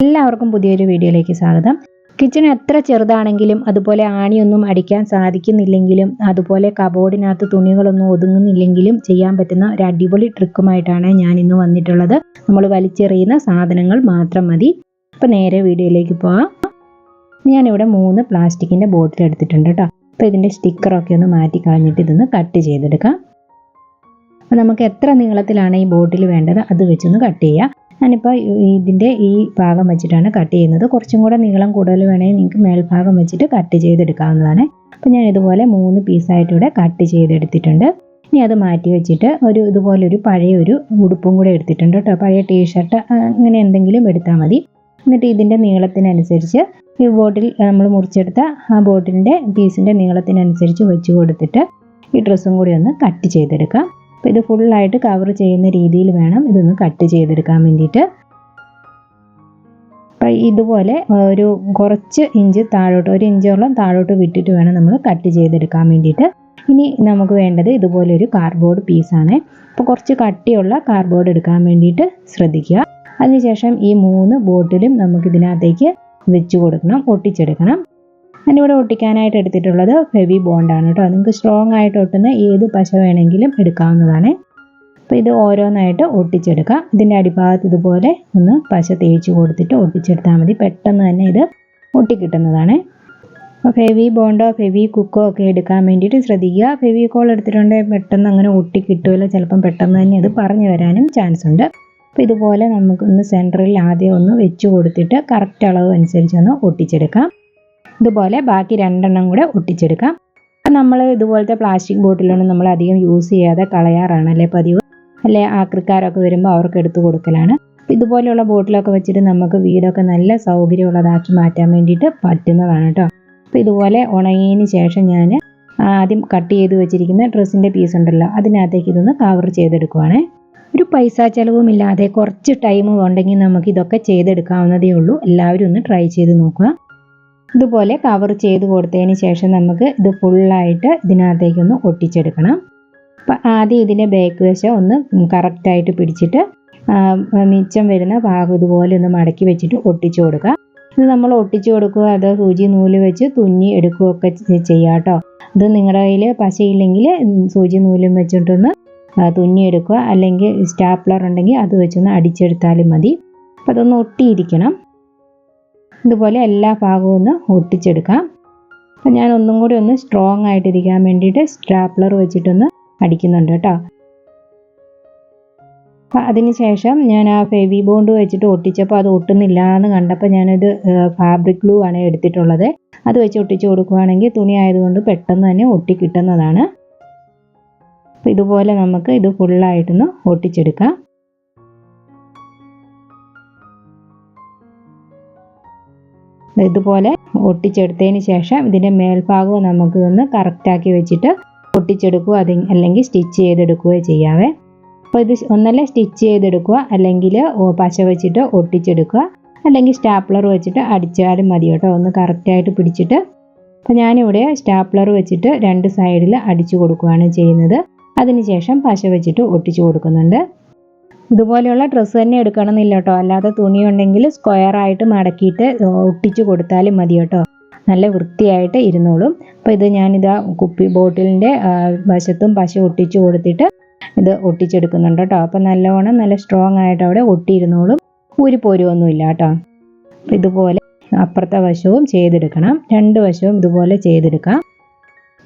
എല്ലാവർക്കും പുതിയൊരു വീഡിയോയിലേക്ക് സ്വാഗതം. കിച്ചൺ എത്ര ചെറുതാണെങ്കിലും അതുപോലെ ആണിയൊന്നും അടിക്കാൻ സാധിക്കുന്നില്ലെങ്കിലും അതുപോലെ കബോർഡിനകത്ത് തുണികളൊന്നും ഒതുങ്ങുന്നില്ലെങ്കിലും ചെയ്യാൻ പറ്റുന്ന ഒരു അടിപൊളി ട്രിക്കുമായിട്ടാണ് ഞാൻ ഇന്ന് വന്നിട്ടുള്ളത്. നമ്മൾ വലിച്ചെറിയുന്ന സാധനങ്ങൾ മാത്രം മതി. അപ്പോൾ നേരെ വീഡിയോയിലേക്ക് പോവാം. ഞാനിവിടെ മൂന്ന് പ്ലാസ്റ്റിക്കിന്റെ ബോട്ടിൽ എടുത്തിട്ടുണ്ട് കേട്ടോ. അപ്പോൾ ഇതിന്റെ സ്റ്റിക്കറൊക്കെ ഒന്ന് മാറ്റി കളഞ്ഞിട്ട് ഇതൊന്ന് കട്ട് ചെയ്തെടുക്കാം. അപ്പോൾ നമുക്ക് എത്ര നീളത്തിലാണ് ഈ ബോട്ടിൽ വേണ്ടത് അത് വെച്ചൊന്ന് കട്ട് ചെയ്യാം. ഞാനിപ്പോൾ ഇതിന്റെ ഈ ഭാഗം വെച്ചിട്ടാണ് കട്ട് ചെയ്യുന്നത്. കുറച്ചും കൂടെ നീളം കൂടുതൽ വേണമെങ്കിൽ നിങ്ങൾക്ക് മേൽഭാഗം വെച്ചിട്ട് കട്ട് ചെയ്തെടുക്കാവുന്നതാണ്. അപ്പോൾ ഞാൻ ഇതുപോലെ മൂന്ന് പീസായിട്ട് ഇവിടെ കട്ട് ചെയ്തെടുത്തിട്ടുണ്ട്. ഇനി അത് മാറ്റി വെച്ചിട്ട് ഒരു ഇതുപോലൊരു പഴയ ഒരു ഉടുപ്പും കൂടെ എടുത്തിട്ടുണ്ട് കേട്ടോ. പഴയ ടീഷർട്ട് അങ്ങനെ എന്തെങ്കിലും എടുത്താൽ മതി. എന്നിട്ട് ഇതിന്റെ നീളത്തിനനുസരിച്ച് ഈ ബോട്ടിൽ നമ്മൾ മുറിച്ചെടുത്ത ആ ബോട്ടിലിന്റെ പീസിന്റെ നീളത്തിനനുസരിച്ച് വെച്ച് കൊടുത്തിട്ട് ഈ ഡ്രസ്സും കൂടി ഒന്ന് കട്ട് ചെയ്തെടുക്കാം. അപ്പോൾ ഇത് ഫുള്ളായിട്ട് കവർ ചെയ്യുന്ന രീതിയിൽ വേണം ഇതൊന്ന് കട്ട് ചെയ്തെടുക്കാൻ വേണ്ടിയിട്ട്. അപ്പോൾ ഇതുപോലെ ഒരു കുറച്ച് ഇഞ്ച് താഴോട്ട് ഒരു ഇഞ്ചോളം താഴോട്ട് വിട്ടിട്ട് വേണം നമ്മൾ കട്ട് ചെയ്തെടുക്കാൻ വേണ്ടിയിട്ട്. ഇനി നമുക്ക് വേണ്ടത് ഇതുപോലെ ഒരു കാർഡ്ബോർഡ് പീസാണ് അപ്പോൾ കുറച്ച് കട്ടിയുള്ള കാർഡ്ബോർഡ് എടുക്കാൻ വേണ്ടിയിട്ട് ശ്രദ്ധിക്കുക. അതിനുശേഷം ഈ മൂന്ന് ബോട്ടിലും നമുക്ക് ഇതിനകത്തേക്ക് വെച്ച് കൊടുക്കണം ഒട്ടിച്ചെടുക്കണം ഞാനിവിടെ ഒട്ടിക്കാനായിട്ട് എടുത്തിട്ടുള്ളത് ഫെവി ബോണ്ടാണ് കേട്ടോ. നിങ്ങൾക്ക് സ്ട്രോങ് ആയിട്ട് ഒട്ടുന്ന ഏത് പശ വേണമെങ്കിലും എടുക്കാവുന്നതാണ്. അപ്പോൾ ഇത് ഓരോന്നായിട്ട് ഒട്ടിച്ചെടുക്കാം. ഇതിന്റെ അടിഭാഗത്ത് ഇതുപോലെ ഒന്ന് പശ തേച്ച് കൊടുത്തിട്ട് ഒട്ടിച്ചെടുത്താൽ മതി. പെട്ടെന്ന് തന്നെ ഇത് ഒട്ടിക്കിട്ടുന്നതാണ്. അപ്പോൾ ഫെവി ബോണ്ടോ ഫെവി കുക്കോ ഒക്കെ എടുക്കാൻ വേണ്ടിയിട്ട് ശ്രദ്ധിക്കുക. ഫെവി കോൾ എടുത്തിട്ടുണ്ടെങ്കിൽ പെട്ടെന്ന് അങ്ങനെ ഒട്ടി കിട്ടുമല്ലോ ചിലപ്പം പെട്ടെന്ന് തന്നെ അത് പറഞ്ഞു വരാനും ചാൻസ് ഉണ്ട്. അപ്പോൾ ഇതുപോലെ നമുക്കൊന്ന് സെന്ററിൽ ആദ്യം ഒന്ന് വെച്ച് കൊടുത്തിട്ട് കറക്റ്റ് അളവ് അനുസരിച്ച് ഒന്ന് ഒട്ടിച്ചെടുക്കാം. ഇതുപോലെ ബാക്കി രണ്ടെണ്ണം കൂടെ ഒട്ടിച്ചെടുക്കാം. നമ്മൾ ഇതുപോലത്തെ പ്ലാസ്റ്റിക് ബോട്ടിലൊന്നും നമ്മൾ അധികം യൂസ് ചെയ്യാതെ കളയാറാണ് അല്ലേ പതിവ്? അല്ലെ ആക്രിക്കാരൊക്കെ വരുമ്പോൾ അവർക്ക് എടുത്തു കൊടുക്കലാണ്. ഇതുപോലെയുള്ള ബോട്ടിലൊക്കെ വെച്ചിട്ട് നമുക്ക് വീടൊക്കെ നല്ല സൗകര്യമുള്ളതാക്കി മാറ്റാൻ വേണ്ടിയിട്ട് പറ്റുന്നതാണ് കേട്ടോ. അപ്പോൾ ഇതുപോലെ ഉണങ്ങിയതിന് ശേഷം ഞാൻ ആദ്യം കട്ട് ചെയ്ത് വെച്ചിരിക്കുന്ന ഡ്രസ്സിന്റെ പീസ് ഉണ്ടല്ലോ അതിനകത്തേക്ക് ഇതൊന്ന് കവർ ചെയ്തെടുക്കുവാണേ. ഒരു പൈസ ചിലവുമില്ലാതെ കുറച്ച് ടൈം ഉണ്ടെങ്കിൽ നമുക്ക് ഇതൊക്കെ ചെയ്തെടുക്കാവുന്നതേ ഉള്ളൂ. എല്ലാവരും ഒന്ന് ട്രൈ ചെയ്ത് നോക്കുക. ഇതുപോലെ കവർ ചെയ്ത് കൊടുത്തതിന് ശേഷം നമുക്ക് ഇത് ഫുള്ളായിട്ട് ഇതിനകത്തേക്കൊന്ന് ഒട്ടിച്ചെടുക്കണം. അപ്പം ആദ്യം ഇതിന്റെ ബാക്ക് വശം ഒന്ന് കറക്റ്റായിട്ട് പിടിച്ചിട്ട് മിച്ചം വരുന്ന ഭാഗം ഇതുപോലെ ഒന്ന് മടക്കി വെച്ചിട്ട് ഒട്ടിച്ചു കൊടുക്കുക. ഇത് നമ്മൾ ഒട്ടിച്ചു കൊടുക്കുക അത് സൂചി നൂൽ വെച്ച് തുന്നി എടുക്കുകയൊക്കെ ചെയ്യാം കേട്ടോ ഇത് നിങ്ങളുടെ കയ്യിൽ പശയില്ലെങ്കിൽ സൂചി നൂലും വെച്ചിട്ടൊന്ന് തുന്നിയെടുക്കുക അല്ലെങ്കിൽ സ്റ്റാപ്ലർ ഉണ്ടെങ്കിൽ അത് വെച്ചൊന്ന് അടിച്ചെടുത്താലും മതി. അപ്പം അതൊന്ന് ഒട്ടിയിരിക്കണം. ഇതുപോലെ എല്ലാ ഭാഗവും ഒന്ന് ഒട്ടിച്ചെടുക്കാം. അപ്പം ഞാൻ ഒന്നും കൂടി ഒന്ന് സ്ട്രോങ് ആയിട്ടിരിക്കാൻ വേണ്ടിയിട്ട് സ്ട്രാപ്ലർ വെച്ചിട്ടൊന്ന് അടിക്കുന്നുണ്ട് കേട്ടോ. അപ്പം അതിനുശേഷം ഞാൻ ആ ഫെവി ബോണ്ട് വെച്ചിട്ട് ഒട്ടിച്ചപ്പോൾ അത് ഒട്ടുന്നില്ല എന്ന് കണ്ടപ്പോൾ ഞാനത് ഫാബ്രിക് ഗ്ലൂ ആണ് എടുത്തിട്ടുള്ളത്. അത് വെച്ച് ഒട്ടിച്ച് കൊടുക്കുകയാണെങ്കിൽ തുണി ആയതുകൊണ്ട് പെട്ടെന്ന് തന്നെ ഒട്ടി കിട്ടുന്നതാണ്. ഇതുപോലെ നമുക്ക് ഇത് ഫുള്ളായിട്ടൊന്ന് ഒട്ടിച്ചെടുക്കാം. ഇതുപോലെ ഒട്ടിച്ചെടുത്തതിന് ശേഷം ഇതിന്റെ മേൽഭാഗവും നമുക്ക് ഒന്ന് കറക്റ്റാക്കി വെച്ചിട്ട് ഒട്ടിച്ചെടുക്കുക അത് അല്ലെങ്കിൽ സ്റ്റിച്ച് ചെയ്തെടുക്കുകയോ ചെയ്യാവേ. അപ്പോൾ ഇത് ഒന്നല്ല സ്റ്റിച്ച് ചെയ്തെടുക്കുക? അല്ലെങ്കിൽ പശ വെച്ചിട്ട് ഒട്ടിച്ചെടുക്കുക. അല്ലെങ്കിൽ സ്റ്റാപ്ലർ വെച്ചിട്ട് അടിച്ചാലും മതി കേട്ടോ. ഒന്ന് കറക്റ്റായിട്ട് പിടിച്ചിട്ട്. അപ്പോൾ ഞാനിവിടെ സ്റ്റാപ്ലർ വെച്ചിട്ട് രണ്ട് സൈഡിൽ അടിച്ചു കൊടുക്കുകയാണ് ചെയ്യുന്നത്. അതിനുശേഷം പശ വെച്ചിട്ട് ഒട്ടിച്ചു കൊടുക്കുന്നുണ്ട്. ഇതുപോലെയുള്ള ഡ്രസ്സ് തന്നെ എടുക്കണമെന്നില്ല കേട്ടോ. അല്ലാതെ തുണി ഉണ്ടെങ്കിൽ സ്ക്വയർ ആയിട്ട് മടക്കിയിട്ട് ഒട്ടിച്ചു കൊടുത്താലും മതി കേട്ടോ. നല്ല വൃത്തിയായിട്ട് ഇരുന്നോളും. അപ്പോൾ ഇത് ഞാനിതാ കുപ്പി ബോട്ടിലിന്റെ വശത്തും പശ ഒട്ടിച്ചു കൊടുത്തിട്ട് ഇത് ഒട്ടിച്ചെടുക്കുന്നുണ്ട് കേട്ടോ. അപ്പോൾ നല്ലവണ്ണം നല്ല സ്ട്രോങ് ആയിട്ട് അവിടെ ഒട്ടിയിരുന്നോളും. ഊരിപ്പോരുമൊന്നുമില്ല കേട്ടോ. അപ്പോൾ ഇതുപോലെ അപ്പുറത്തെ വശവും ചെയ്തെടുക്കണം. രണ്ട് വശവും ഇതുപോലെ ചെയ്തെടുക്കാം.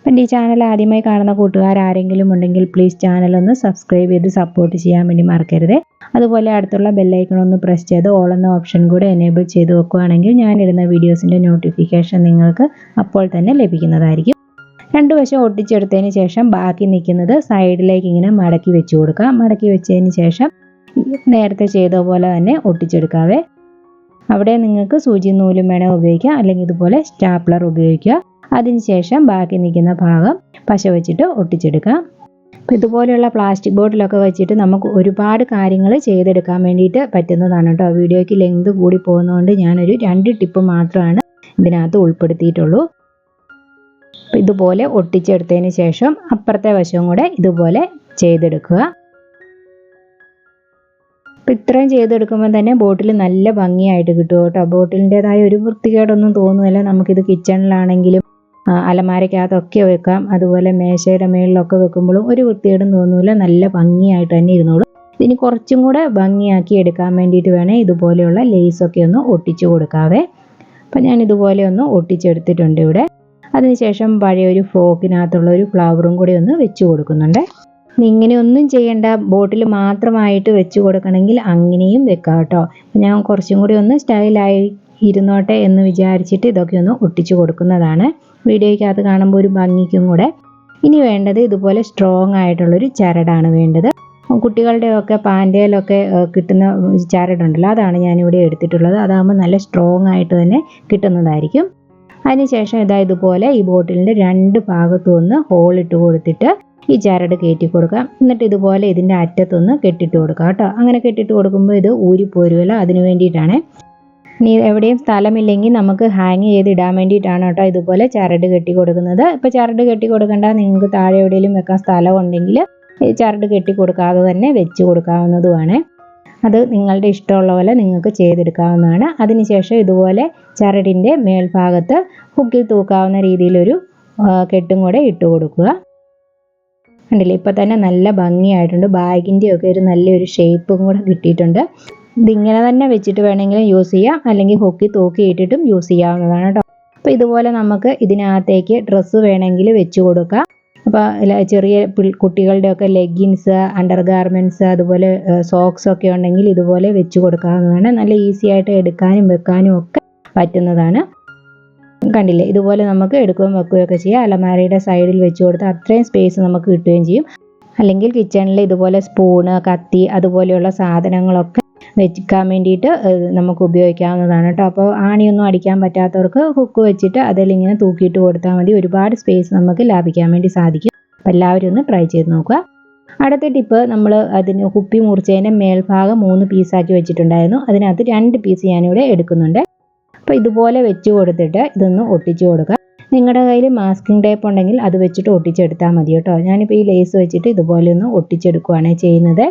എന്റെ ഈ ചാനൽ ആദ്യമായി കാണുന്ന കൂട്ടുകാർ ആരെങ്കിലും ഉണ്ടെങ്കിൽ പ്ലീസ് ചാനൽ ഒന്ന് സബ്സ്ക്രൈബ് ചെയ്ത് സപ്പോർട്ട് ചെയ്യാൻ വേണ്ടി മറക്കരുത്. അതുപോലെ അടുത്തുള്ള ബെല്ലൈക്കൺ ഒന്ന് പ്രസ് ചെയ്ത് ഓൾ എന്ന ഓപ്ഷൻ കൂടെ എനേബിൾ ചെയ്ത് വെക്കുകയാണെങ്കിൽ ഞാനിടുന്ന വീഡിയോസിന്റെ നോട്ടിഫിക്കേഷൻ നിങ്ങൾക്ക് അപ്പോൾ തന്നെ ലഭിക്കുന്നതായിരിക്കും. രണ്ട് വശം ഒട്ടിച്ചെടുത്തതിന് ശേഷം ബാക്കി നിൽക്കുന്നത് സൈഡിലേക്ക് ഇങ്ങനെ മടക്കി വെച്ച് കൊടുക്കുക. മടക്കി വെച്ചതിന് ശേഷം നേരത്തെ ചെയ്ത പോലെ തന്നെ ഒട്ടിച്ചെടുക്കാവേ. അവിടെ നിങ്ങൾക്ക് സൂചി നൂലും വേണേൽ ഉപയോഗിക്കാം. അല്ലെങ്കിൽ ഇതുപോലെ സ്റ്റാപ്ലർ ഉപയോഗിക്കുക. അതിനുശേഷം ബാക്കി നിൽക്കുന്ന ഭാഗം പശ വെച്ചിട്ട് ഒട്ടിച്ചെടുക്കാം ഇതുപോലെയുള്ള പ്ലാസ്റ്റിക് ബോട്ടിലൊക്കെ വെച്ചിട്ട് നമുക്ക് ഒരുപാട് കാര്യങ്ങൾ ചെയ്തെടുക്കാൻ വേണ്ടിയിട്ട് പറ്റുന്നതാണ് കേട്ടോ. വീഡിയോയ്ക്ക് ലെങ്ത് കൂടി പോകുന്നതുകൊണ്ട് ഞാനൊരു രണ്ട് ടിപ്പ് മാത്രമാണ് ഇതിനകത്ത് ഉൾപ്പെടുത്തിയിട്ടുള്ളൂ. ഇതുപോലെ ഒട്ടിച്ചെടുത്തതിന് ശേഷം അപ്പുറത്തെ വശവും കൂടെ ഇതുപോലെ ചെയ്തെടുക്കുക. അപ്പോൾ ഇത്രയും ചെയ്തെടുക്കുമ്പോൾ തന്നെ ബോട്ടിൽ നല്ല ഭംഗിയായിട്ട് കിട്ടും കേട്ടോ. ബോട്ടിലിന്റെതായ ഒരു വൃത്തികേടൊന്നും തോന്നുന്നില്ല. നമുക്കിത് കിച്ചണിലാണെങ്കിലും അലമാരയ്ക്കകത്തൊക്കെ വെക്കാം. അതുപോലെ മേശയുടെ മേളിലൊക്കെ വെക്കുമ്പോഴും ഒരു വൃത്തികേടും തോന്നില്ല നല്ല ഭംഗിയായിട്ട് തന്നെ ഇരുന്നോളൂ. ഇതിന് കുറച്ചും കൂടെ ഭംഗിയാക്കി എടുക്കാൻ വേണ്ടിയിട്ട് വേണേൽ ഇതുപോലെയുള്ള ലേസൊക്കെ ഒന്ന് ഒട്ടിച്ചു കൊടുക്കാവേ. അപ്പം ഞാൻ ഇതുപോലെ ഒന്ന് ഒട്ടിച്ചെടുത്തിട്ടുണ്ട് ഇവിടെ. അതിനുശേഷം പഴയ ഒരു ഫ്രോക്കിനകത്തുള്ള ഒരു ഫ്ലവറും കൂടി ഒന്ന് വെച്ച് കൊടുക്കുന്നുണ്ട്. ഇങ്ങനെ ഒന്നും ചെയ്യേണ്ട. ബോട്ടിൽ മാത്രമായിട്ട് വെച്ച് കൊടുക്കണമെങ്കിൽ അങ്ങനെയും വെക്കാം കേട്ടോ. ഞാൻ കുറച്ചും കൂടി ഒന്ന് സ്റ്റൈലായി ഇരുന്നോട്ടെ എന്ന് വിചാരിച്ചിട്ട് ഇതൊക്കെ ഒന്ന് ഒട്ടിച്ചു കൊടുക്കുന്നതാണ്. വീഡിയോയ്ക്കകത്ത് കാണുമ്പോൾ ഒരു ഭംഗിക്കും കൂടെ. ഇനി വേണ്ടത് ഇതുപോലെ സ്ട്രോങ് ആയിട്ടുള്ളൊരു ചരടാണ് വേണ്ടത്. കുട്ടികളുടെയൊക്കെ പാന്റയിലൊക്കെ കിട്ടുന്ന ചരടുണ്ടല്ലോ അതാണ് ഞാനിവിടെ എടുത്തിട്ടുള്ളത്. അതാകുമ്പോൾ നല്ല സ്ട്രോങ് ആയിട്ട് തന്നെ കിട്ടുന്നതായിരിക്കും. അതിനുശേഷം ഇതാ ഇതുപോലെ ഈ ബോട്ടിലിന്റെ രണ്ട് ഭാഗത്തും ഒന്ന് ഹോളിട്ട് കൊടുത്തിട്ട് ഈ ചരട് കയറ്റി കൊടുക്കാം എന്നിട്ട് ഇതുപോലെ ഇതിന്റെ അറ്റത്തൊന്ന് കെട്ടിട്ട് കൊടുക്കുക കേട്ടോ. അങ്ങനെ കെട്ടിട്ട് കൊടുക്കുമ്പോൾ ഇത് ഊരിപ്പോരുമല്ലോ അതിന് വേണ്ടിയിട്ടാണ്. ഇനി എവിടെയും സ്ഥലമില്ലെങ്കിൽ നമുക്ക് ഹാങ് ചെയ്ത് ഇടാൻ വേണ്ടിയിട്ടാണ് കേട്ടോ ഇതുപോലെ ചരട് കെട്ടി കൊടുക്കുന്നത്. ഇപ്പോൾ ചരട് കെട്ടി കൊടുക്കേണ്ട നിങ്ങൾക്ക് താഴെ എവിടെയെങ്കിലും വെക്കാൻ സ്ഥലം ഉണ്ടെങ്കിൽ ചരട് കെട്ടി കൊടുക്കാതെ തന്നെ വെച്ച് കൊടുക്കാവുന്നതുമാണ്. അത് നിങ്ങളുടെ ഇഷ്ടമുള്ള പോലെ നിങ്ങൾക്ക് ചെയ്തെടുക്കാവുന്നതാണ്. അതിനുശേഷം ഇതുപോലെ ചരടിന്റെ മേൽഭാഗത്ത് ഹുക്കിൽ തൂക്കാവുന്ന രീതിയിലൊരു കെട്ടും കൂടെ ഇട്ട് കൊടുക്കുക. കണ്ടില്ലേ? ഇപ്പം തന്നെ നല്ല ഭംഗിയായിട്ടുണ്ട്. ബാഗിന്റെ ഒക്കെ ഒരു നല്ലൊരു ഷേപ്പും കൂടെ കിട്ടിയിട്ടുണ്ട്. ഇതിങ്ങനെ തന്നെ വെച്ചിട്ട് വേണമെങ്കിലും യൂസ് ചെയ്യാം. അല്ലെങ്കിൽ ഹോക്കി തൂക്കി ഇട്ടിട്ടും യൂസ് ചെയ്യാവുന്നതാണ് കേട്ടോ അപ്പോൾ ഇതുപോലെ നമുക്ക് ഇതിനകത്തേക്ക് ഡ്രസ്സ് വേണമെങ്കിൽ വെച്ച് കൊടുക്കാം. അപ്പോൾ ചെറിയ കുട്ടികളുടെയൊക്കെ ലെഗിൻസ് അണ്ടർ ഗാർമെന്റ്സ് അതുപോലെ സോക്സ് ഒക്കെ ഉണ്ടെങ്കിൽ ഇതുപോലെ വെച്ച് കൊടുക്കാവുന്നതാണ്. നല്ല ഈസി ആയിട്ട് എടുക്കാനും വെക്കാനും ഒക്കെ പറ്റുന്നതാണ്. കണ്ടില്ലേ? ഇതുപോലെ നമുക്ക് എടുക്കുകയും വെക്കുകയൊക്കെ ചെയ്യാം. അലമാരയുടെ സൈഡിൽ വെച്ച് കൊടുത്താൽ അത്രയും സ്പേസ് നമുക്ക് കിട്ടുകയും ചെയ്യും. അല്ലെങ്കിൽ കിച്ചണിൽ ഇതുപോലെ സ്പൂണ് കത്തി അതുപോലെയുള്ള സാധനങ്ങളൊക്കെ വെക്കാൻ വേണ്ടിയിട്ട് നമുക്ക് ഉപയോഗിക്കാവുന്നതാണ് കേട്ടോ അപ്പോൾ ആണിയൊന്നും അടിക്കാൻ പറ്റാത്തവർക്ക് ഹുക്ക് വെച്ചിട്ട് അതിലിങ്ങനെ തൂക്കിയിട്ട് കൊടുത്താൽ മതി. ഒരുപാട് സ്പേസ് നമുക്ക് ലാഭിക്കാൻ വേണ്ടി സാധിക്കും. അപ്പോൾ എല്ലാവരും ഒന്ന് ട്രൈ ചെയ്ത് നോക്കുക. അടുത്ത ടിപ്പ് നമ്മൾ അതിന് കുപ്പി മുറിച്ചതിന്റെ മേൽഭാഗം മൂന്ന് പീസാക്കി വെച്ചിട്ടുണ്ടായിരുന്നു. അതിനകത്ത് രണ്ട് പീസ് ഞാനിവിടെ എടുക്കുന്നുണ്ട്. അപ്പോൾ ഇതുപോലെ വെച്ച് കൊടുത്തിട്ട് ഇതൊന്ന് ഒട്ടിച്ചു കൊടുക്കുക. നിങ്ങളുടെ കയ്യിൽ മാസ്കിംഗ് ടേപ്പ് ഉണ്ടെങ്കിൽ അത് വെച്ചിട്ട് ഒട്ടിച്ചെടുത്താൽ മതി കേട്ടോ ഞാനിപ്പോൾ ഈ ലേസ് വെച്ചിട്ട് ഇതുപോലെ ഒന്ന് ഒട്ടിച്ചെടുക്കുകയാണ് ചെയ്യുന്നത്.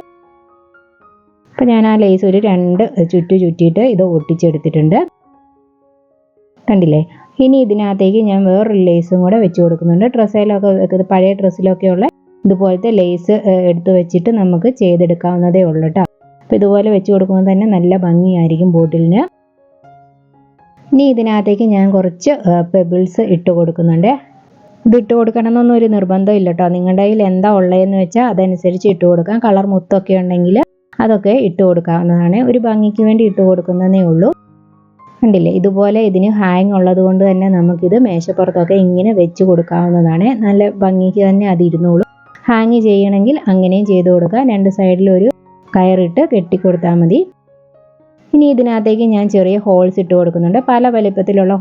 അപ്പോൾ ഞാൻ ആ ലേസ് ഒരു രണ്ട് ചുറ്റു ചുറ്റിയിട്ട് ഇത് ഒട്ടിച്ചെടുത്തിട്ടുണ്ട്. കണ്ടില്ലേ? ഇനി ഇതിനകത്തേക്ക് ഞാൻ വേറൊരു ലേസും കൂടെ വെച്ച് കൊടുക്കുന്നുണ്ട്. ഡ്രസ്സിലൊക്കെ പഴയ പഴയ ഡ്രസ്സിലൊക്കെയുള്ള ഇതുപോലത്തെ ലേസ് എടുത്ത് വെച്ചിട്ട് നമുക്ക് ചെയ്തെടുക്കാവുന്നതേ ഉള്ളൂ കേട്ടോ അപ്പോൾ ഇതുപോലെ വെച്ച് കൊടുക്കുമ്പോൾ തന്നെ നല്ല ഭംഗിയായിരിക്കും ബോട്ടിലിന്. ഇനി ഇതിനകത്തേക്ക് ഞാൻ കുറച്ച് പെബിൾസ് ഇട്ട് കൊടുക്കുന്നുണ്ട്. ഇത് ഇട്ട് കൊടുക്കണം എന്നൊന്നും ഒരു നിർബന്ധമില്ല കേട്ടോ നിങ്ങളുടെ കയ്യിൽ എന്താ ഉള്ളതെന്ന് വെച്ചാൽ അതനുസരിച്ച് ഇട്ട് കൊടുക്കാം. കളർ മുത്തൊക്കെ ഉണ്ടെങ്കിൽ അതൊക്കെ ഇട്ട് കൊടുക്കാവുന്നതാണ്. ഒരു ഭംഗിക്ക് വേണ്ടി ഇട്ട് കൊടുക്കുന്നതേ ഉള്ളൂ. കണ്ടില്ലേ? ഇതുപോലെ ഇതിന് ഹാങ് ഉള്ളത് കൊണ്ട് തന്നെ നമുക്കിത് മേശപ്പുറത്തൊക്കെ ഇങ്ങനെ വെച്ച് കൊടുക്കാവുന്നതാണ്. നല്ല ഭംഗിക്ക് തന്നെ അത് ഇരുന്നോളൂ. ഹാങ് ചെയ്യണമെങ്കിൽ അങ്ങനെയും ചെയ്ത് കൊടുക്കുക. രണ്ട് സൈഡിലും ഒരു കയറിട്ട് കെട്ടിക്കൊടുത്താൽ മതി. ഇനി ഇതിനകത്തേക്ക് ഞാൻ ചെറിയ ഹോൾസ് ഇട്ട് കൊടുക്കുന്നുണ്ട്. പല വലിപ്പത്തിലുള്ള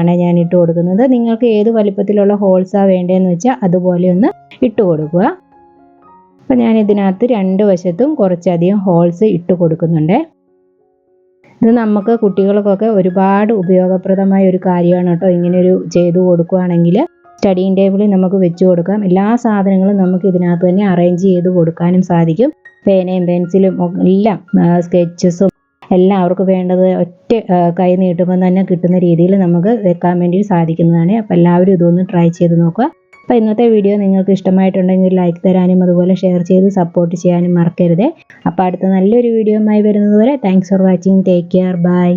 ആണ് ഞാൻ ഇട്ട് കൊടുക്കുന്നത്. നിങ്ങൾക്ക് ഏത് വലിപ്പത്തിലുള്ള ഹോൾസാണ് വേണ്ടതെന്ന് വെച്ചാൽ അതുപോലെ ഒന്ന് ഇട്ട് കൊടുക്കുക. അപ്പം ഞാൻ ഇതിനകത്ത് രണ്ട് വശത്തും കുറച്ചധികം ഹോൾസ് ഇട്ട് കൊടുക്കുന്നുണ്ട്. ഇത് നമുക്ക് കുട്ടികൾക്കൊക്കെ ഒരുപാട് ഉപയോഗപ്രദമായ ഒരു കാര്യമാണ് കേട്ടോ. ഇങ്ങനെ ഒരു ചെയ്തു കൊടുക്കുകയാണെങ്കിൽ സ്റ്റഡിങ് ടേബിളിൽ നമുക്ക് വെച്ച് കൊടുക്കാം. എല്ലാ സാധനങ്ങളും നമുക്ക് ഇതിനകത്ത് തന്നെ അറേഞ്ച് ചെയ്ത് കൊടുക്കാനും സാധിക്കും. പേനയും പെൻസിലും എല്ലാം സ്കെച്ചസും എല്ലാം അവർക്ക് വേണ്ടത് ഒറ്റ കൈ നീട്ടുമ്പോൾ തന്നെ കിട്ടുന്ന രീതിയിൽ നമുക്ക് വെക്കാൻ വേണ്ടി സാധിക്കുന്നതാണ്. അപ്പോൾ എല്ലാവരും ഇതൊന്ന് ട്രൈ ചെയ്ത് നോക്കുക. അപ്പോൾ ഇന്നത്തെ വീഡിയോ നിങ്ങൾക്ക് ഇഷ്ടമായിട്ടുണ്ടെങ്കിൽ ലൈക്ക് തരാനും അതുപോലെ ഷെയർ ചെയ്ത് സപ്പോർട്ട് ചെയ്യാനും മറക്കരുത്. അപ്പോൾ അടുത്ത നല്ലൊരു വീഡിയോ വീഡിയോയുമായി വരുന്നതുവരെ thanks for watching take care bye